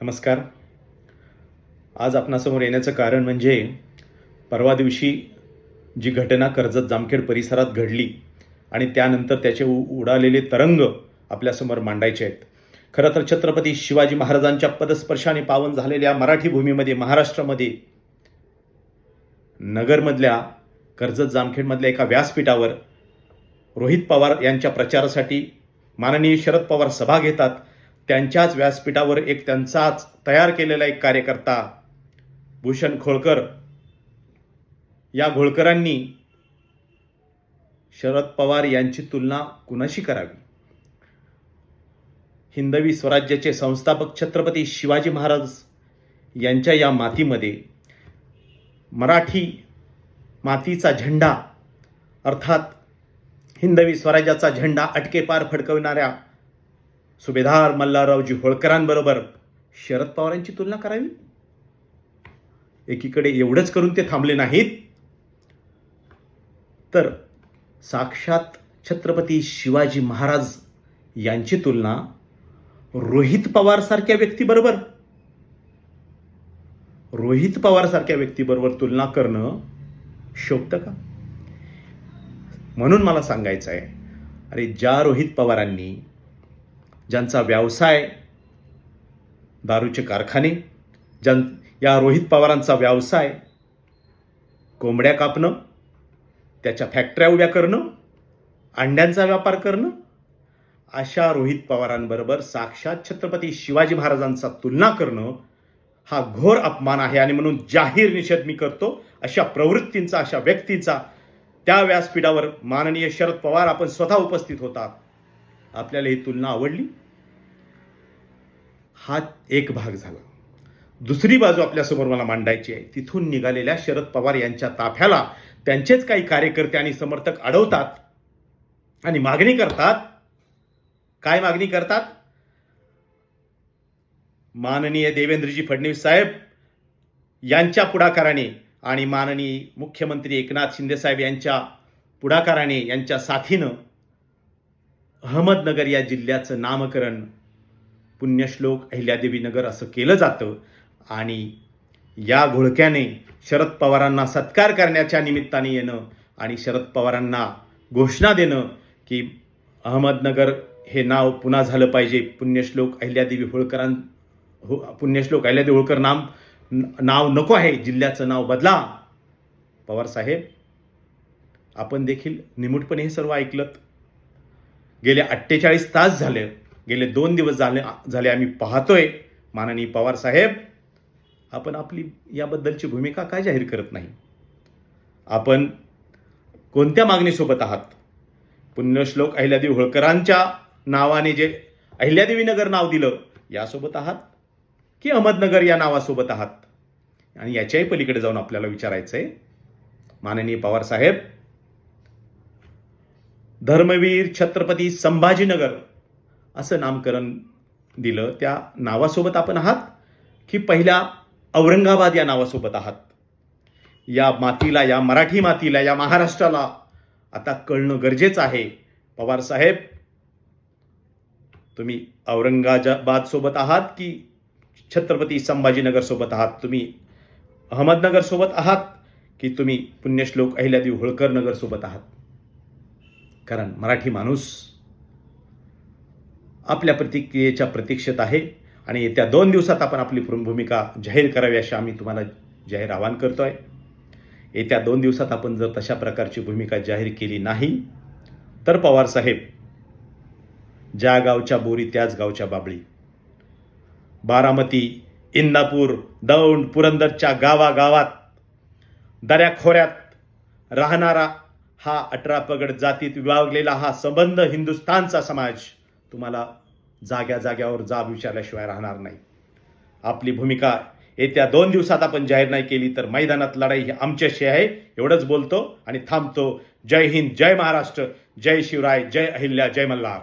नमस्कार. आज आपणासमोर येण्याचं कारण म्हणजे परवा दिवशी जी घटना कर्जत जामखेड परिसरात घडली आणि त्यानंतर त्याचे उ उडालेले तरंग आपल्यासमोर मांडायचे आहेत. खरं तर छत्रपती शिवाजी महाराजांच्या पदस्पर्शाने पावन झालेल्या मराठी भूमीमध्ये महाराष्ट्रामध्ये नगरमधल्या कर्जत जामखेडमधल्या एका व्यासपीठावर रोहित पवार यांच्या प्रचारासाठी माननीय शरद पवार सभा घेतात. त्यांच्याच व्यासपीठावर एक त्यांचाच तयार केलेला एक कार्यकर्ता भूषण खोळकर. या घोळकरांनी शरद पवार यांची तुलना कुणाशी करावी? हिंदवी स्वराज्याचे संस्थापक छत्रपती शिवाजी महाराज यांच्या या मातीमध्ये मराठी मातीचा झेंडा अर्थात हिंदवी स्वराज्याचा झेंडा अटकेपार फडकविणाऱ्या सुभेदार मल्हाररावजी होळकरांबरोबर शरद पवारांची तुलना करावी? एकीकडे एवढंच करून ते थांबले नाहीत. तर साक्षात छत्रपती शिवाजी महाराज यांची तुलना रोहित पवार सारख्या व्यक्तीबरोबर. रोहित पवार सारख्या व्यक्तीबरोबर तुलना करणं शोभतं का? म्हणून मला सांगायचं आहे अरे ज्या रोहित पवारांनी ज्यांचा व्यवसाय दारूचे कारखाने ज्यां या रोहित पवारांचा व्यवसाय कोंबड्या कापणं त्याच्या फॅक्टऱ्या उभ्या करणं अंड्यांचा व्यापार करणं अशा रोहित पवारांबरोबर साक्षात छत्रपती शिवाजी महाराजांचा तुलना करणं हा घोर अपमान आहे आणि म्हणून जाहीर निषेध मी करतो. अशा प्रवृत्तींचा अशा व्यक्तींचा त्या व्यासपीठावर माननीय शरद पवार आपण स्वतः उपस्थित होतात आपल्याला ही तुलना आवडली? हा एक भाग झाला. दुसरी बाजू आपल्यासमोर मला मांडायची आहे. तिथून निघालेल्या शरद पवार यांच्या ताफ्याला त्यांचेच काही कार्यकर्ते आणि समर्थक अडवतात आणि मागणी करतात. काय मागणी करतात? माननीय देवेंद्रजी फडणवीस साहेब यांच्या पुढाकाराने आणि माननीय मुख्यमंत्री एकनाथ शिंदेसाहेब यांच्या पुढाकाराने यांच्या साथीनं अहमदनगर या जिल्ह्याचं नामकरण पुण्यश्लोक अहिल्यादेवी नगर असं केलं जातं. आणि या घोळक्याने शरद पवारांना सत्कार करण्याच्या निमित्ताने येणं आणि शरद पवारांना घोषणा देणं की अहमदनगर हे नाव पुन्हा झालं पाहिजे. पुण्यश्लोक अहिल्यादेवी होळकरां हो पुण्यश्लोक अहिल्यादेवी होळकर नाम नाव नको आहे. जिल्ह्याचं नाव बदला. पवार साहेब आपण देखील निमूटपणे हे सर्व ऐकलं गेले अठ्ठेचाळीस तास झाले. गेले दोन दिवस झाले झाले आम्ही पाहतोय. माननीय पवार साहेब आपण आपली याबद्दलची भूमिका काय जाहीर करत नाही? आपण कोणत्या मागणीसोबत आहात? पुण्यश्लोक अहिल्यादेवी होळकरांच्या नावाने जे अहिल्यादेवी नगर नाव दिलं यासोबत आहात? की अहमदनगर या नावासोबत आहात? आणि याच्याही पलीकडे जाऊन आपल्याला विचारायचं आहे माननीय पवार साहेब धर्मवीर छत्रपती संभाजीनगर असं नामकरण दिलं. त्या नावासोबत आपण आहात की पहिल्या औरंगाबाद या नावासोबत आहात. या मातीला या मराठी मातीला या महाराष्ट्राला आता कळणं गरजेचं आहे. पवार साहेब तुम्ही औरंगाबाद सोबत आहात की छत्रपती संभाजीनगर सोबत आहात? तुम्ही अहमदनगर सोबत आहात की तुम्ही पुण्यश्लोक अहिल्यादेवी होळकर नगर सोबत आहात? कारण मराठी माणूस आपल्या प्रतिक्रियेच्या प्रतीक्षेत आहे आणि येत्या दोन दिवसात आपण आपली भूमिका जाहीर करावी अशी आम्ही तुम्हाला जाहीर आवाहन करतो आहे येत्या दोन दिवसात आपण जर तशा प्रकारची भूमिका जाहीर केली नाही तर पवार साहेब ज्या गावच्या बोरी त्याच गावच्या बाबळी. बारामती इंदापूर दौंड पुरंदरच्या गावागावात दऱ्याखोऱ्यात राहणारा हा अठरा पगड जातीत विभागलेला हा संबंध हिंदुस्थानचा समाज तुम्हाला जाग्या जाग्यावर जाब विचारल्याशिवाय राहणार नाही. आपली भूमिका येत्या दोन दिवसात आपण जाहीर नाही केली तर मैदानात लढाई ही आमच्याशी आहे एवढंच बोलतो आणि थांबतो. जय हिंद जय महाराष्ट्र जय शिवराय जय अहिल्या जय मल्हार.